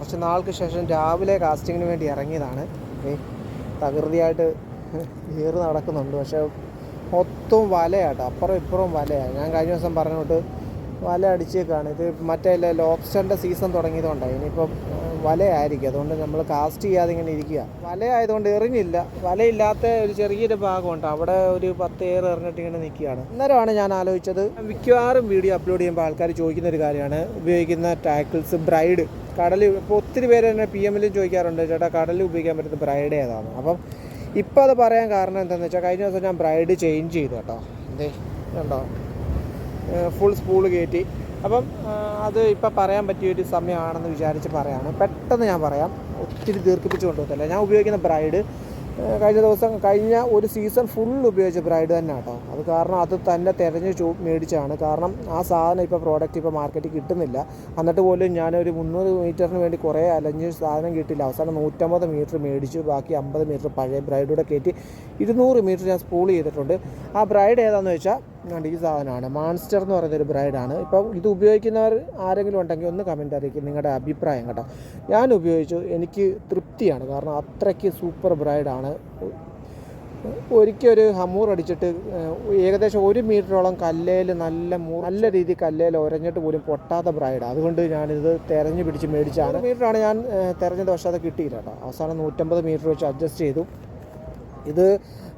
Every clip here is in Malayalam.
കുറച്ച് നാൾക്ക് ശേഷം രാവിലെ കാസ്റ്റിങ്ങിന് വേണ്ടി ഇറങ്ങിയതാണ്. തകൃതിയായിട്ട് ഏറ് നടക്കുന്നുണ്ട്. പക്ഷേ മൊത്തവും വലയാട്ടോ അപ്പുറം ഇപ്പുറവും വലയാണ് ഞാൻ കഴിഞ്ഞ ദിവസം പറഞ്ഞോട്ട് വല അടിച്ചേക്കാണ്. ഇത് മറ്റേ ലോബ്സ്റ്ററിന്റെ സീസൺ തുടങ്ങിയതുകൊണ്ടാണ് ഇനിയിപ്പം വലയായിരിക്കും. അതുകൊണ്ട് നമ്മൾ കാസ്റ്റ് ചെയ്യാതെ ഇങ്ങനെ ഇരിക്കുക വലയായതുകൊണ്ട് എറിഞ്ഞില്ല. വലയില്ലാത്ത ഒരു ചെറിയൊരു ഭാഗമുണ്ട്. അവിടെ ഒരു പത്ത് ഏറ് എറിഞ്ഞിട്ട് ഇങ്ങനെ നിൽക്കുകയാണ് അന്നേരമാണ് ഞാൻ ആലോചിച്ചത്. മിക്കവാറും വീഡിയോ അപ്ലോഡ് ചെയ്യുമ്പോൾ ആൾക്കാർ ചോദിക്കുന്ന ഒരു കാര്യമാണ്. ഉപയോഗിക്കുന്ന ടാക്കിൾസ് ബ്രൈഡ് കടലിൽ ഇപ്പോൾ ഒത്തിരി പേര് തന്നെ പി എമ്മിലും ചോദിക്കാറുണ്ട് ചേട്ടാ കടലിൽ ഉപയോഗിക്കാൻ പറ്റുന്ന ബ്രൈഡ് ഏതാണ് അപ്പം ഇപ്പോൾ അത് പറയാൻ കാരണം എന്താണെന്ന് വെച്ചാൽ കഴിഞ്ഞ ദിവസം ഞാൻ ബ്രൈഡ് ചേഞ്ച് ചെയ്തു കേട്ടോ. എന്തേ കണ്ടോ? ഫുൾ സ്പൂൾ കയറ്റി അപ്പം അത് ഇപ്പം പറയാൻ പറ്റിയൊരു സമയമാണെന്ന് വിചാരിച്ച് പറയാണ്. പെട്ടെന്ന് ഞാൻ പറയാം. ഒത്തിരി ദീർഘിപ്പിച്ച് കൊണ്ടുപോകത്തില്ല. ഞാൻ ഉപയോഗിക്കുന്ന ബ്രൈഡ് കഴിഞ്ഞ ദിവസം കഴിഞ്ഞ ഒരു സീസൺ ഫുൾ ഉപയോഗിച്ച ബ്രൈഡ് തന്നെ കേട്ടോ അത് കാരണം അത് തന്നെ തിരഞ്ഞ് ചൂ മേടിച്ചാണ് കാരണം ആ സാധനം ഇപ്പോൾ പ്രോഡക്റ്റ് ഇപ്പോൾ മാർക്കറ്റിൽ കിട്ടുന്നില്ല. എന്നിട്ട് പോലും ഞാനൊരു മുന്നൂറ് മീറ്ററിന് വേണ്ടി കുറേ അലഞ്ഞ് സാധനം കിട്ടില്ല അവസാനം നൂറ്റമ്പത് മീറ്റർ മേടിച്ചു. ബാക്കി അമ്പത് മീറ്റർ പഴയ ബ്രൈഡൂടെ കയറ്റി ഇരുന്നൂറ് മീറ്റർ ഞാൻ സ്പൂൾ ചെയ്തിട്ടുണ്ട്. ആ ബ്രൈഡ് ഏതാണെന്ന് വെച്ചാൽ കണ്ട് ഈ സാധനമാണ്. മാൺസ്റ്റർ എന്ന് പറയുന്നൊരു ബ്രാൻഡാണ് ഇപ്പം ഇത് ഉപയോഗിക്കുന്നവർ ആരെങ്കിലും ഉണ്ടെങ്കിൽ ഒന്ന് കമന്റ് അറിയിക്കും നിങ്ങളുടെ അഭിപ്രായം കേട്ടോ. ഞാൻ ഉപയോഗിച്ചു എനിക്ക് തൃപ്തിയാണ്. കാരണം അത്രയ്ക്ക് സൂപ്പർ ബ്രൈഡാണ് ഒരിക്കൽ ഒരു ഹമൂർ അടിച്ചിട്ട് ഏകദേശം ഒരു മീറ്ററോളം കല്ലേൽ നല്ല നല്ല രീതിയിൽ കല്ലേൽ ഉരഞ്ഞിട്ട് പോലും പൊട്ടാത്ത ബ്രൈഡ് അതുകൊണ്ട് ഞാനിത് തിരഞ്ഞു പിടിച്ച് മേടിച്ചാണ്. മീറ്ററാണ് ഞാൻ തെരഞ്ഞത് പക്ഷേ അത് കിട്ടിയില്ല കേട്ടോ. അവസാനം നൂറ്റമ്പത് മീറ്റർ വെച്ച് അഡ്ജസ്റ്റ് ചെയ്തു. ഇത്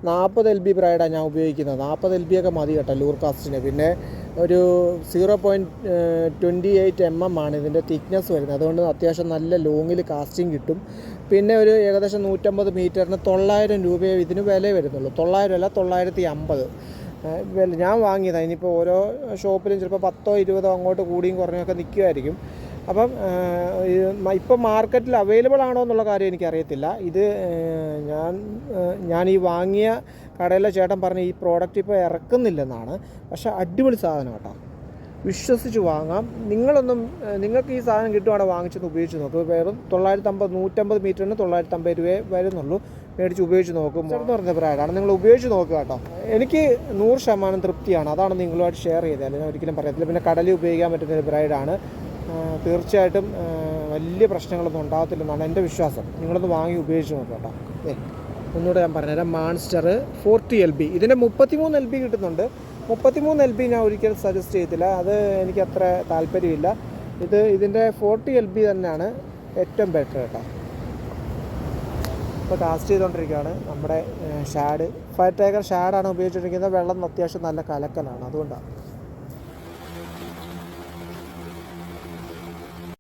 നാൽപ്പത് എൽ ബി ബ്രൈഡാണ് ഞാൻ ഉപയോഗിക്കുന്നത്. നാൽപ്പത് എൽ ബി ഒക്കെ മതി കേട്ടോ ലൂർ കാസ്റ്റിന് പിന്നെ ഒരു zero point twenty eight m m ആണ് ഇതിന്റെ തിക്നെസ് വരുന്നത്. അതുകൊണ്ട് അത്യാവശ്യം നല്ല ലോങ്ങിൽ കാസ്റ്റിംഗ് കിട്ടും. പിന്നെ ഒരു ഏകദേശം നൂറ്റമ്പത് മീറ്ററിന് തൊള്ളായിരം രൂപയെ ഇതിന് വില വരുന്നുള്ളൂ. തൊള്ളായിരം അല്ല തൊള്ളായിരത്തി അമ്പത്. വില ഞാൻ വാങ്ങിയതാണ് ഇനിയിപ്പോൾ ഓരോ ഷോപ്പിലും ചിലപ്പോൾ പത്തോ ഇരുപതോ അങ്ങോട്ട് കൂടിയും കുറഞ്ഞൊക്കെ നിൽക്കുമായിരിക്കും അപ്പം ഇപ്പം മാർക്കറ്റിൽ അവൈലബിൾ ആണോ എന്നുള്ള കാര്യം എനിക്കറിയത്തില്ല. ഇത് ഞാൻ ഞാൻ ഈ വാങ്ങിയ കടയിലെ ചേട്ടൻ പറഞ്ഞ ഈ പ്രോഡക്റ്റ് ഇപ്പോൾ ഇറക്കുന്നില്ലെന്നാണ്. പക്ഷെ അടിപൊളി സാധനം കേട്ടോ. വിശ്വസിച്ച് വാങ്ങാം. നിങ്ങളൊന്നും നിങ്ങൾക്ക് ഈ സാധനം കിട്ടുവാണെങ്കിൽ വാങ്ങിച്ചൊന്ന് ഉപയോഗിച്ച് നോക്ക്. വെറും തൊള്ളായിരത്തമ്പത് നൂറ്റമ്പത് മീറ്ററിന് തൊള്ളായിരത്തമ്പത് രൂപയെ വരുന്നുള്ളൂ. മേടിച്ച് ഉപയോഗിച്ച് നോക്കും. എന്ന് പറഞ്ഞ പ്രായമാണ് നിങ്ങൾ ഉപയോഗിച്ച് നോക്കുക കേട്ടോ. എനിക്ക് നൂറ് ശതമാനം തൃപ്തിയാണ്. അതാണ് നിങ്ങളുമായിട്ട് ഷെയർ ചെയ്തത്. ഞാൻ ഒരിക്കലും പറയത്തില്ല. പിന്നെ കടലിൽ ഉപയോഗിക്കാൻ പറ്റുന്ന ഒരു ബ്രൈഡാണ് തീർച്ചയായിട്ടും വലിയ പ്രശ്നങ്ങളൊന്നും ഉണ്ടാകത്തില്ലെന്നാണ് എന്റെ വിശ്വാസം. നിങ്ങളൊന്ന് വാങ്ങി ഉപയോഗിച്ച് നോക്കട്ടോ കേട്ടോ. ഏ ഒന്നുകൂടെ ഞാൻ പറഞ്ഞുതരാം മാൺസ്റ്റർ ഫോർട്ടി എൽ ബി ഇതിന്റെ മുപ്പത്തിമൂന്ന് എൽ ബി കിട്ടുന്നുണ്ട്. മുപ്പത്തിമൂന്ന് എൽ ബി ഞാൻ ഒരിക്കലും സജസ്റ്റ് ചെയ്യത്തില്ല. അത് എനിക്ക് അത്ര താല്പര്യമില്ല. ഇത് ഇതിന്റെ ഫോർട്ടി എൽ ബി തന്നെയാണ് ഏറ്റവും ബെറ്റർ കേട്ടോ. ഇപ്പോൾ കാസ്റ്റ് ചെയ്തുകൊണ്ടിരിക്കുകയാണ് നമ്മുടെ ഷാഡ് ഫയർ ടൈഗർ ഷാഡാണ് ഉപയോഗിച്ചിരിക്കുന്നത്. വെള്ളം അത്യാവശ്യം നല്ല കലക്കലാണ്. അതുകൊണ്ടാണ്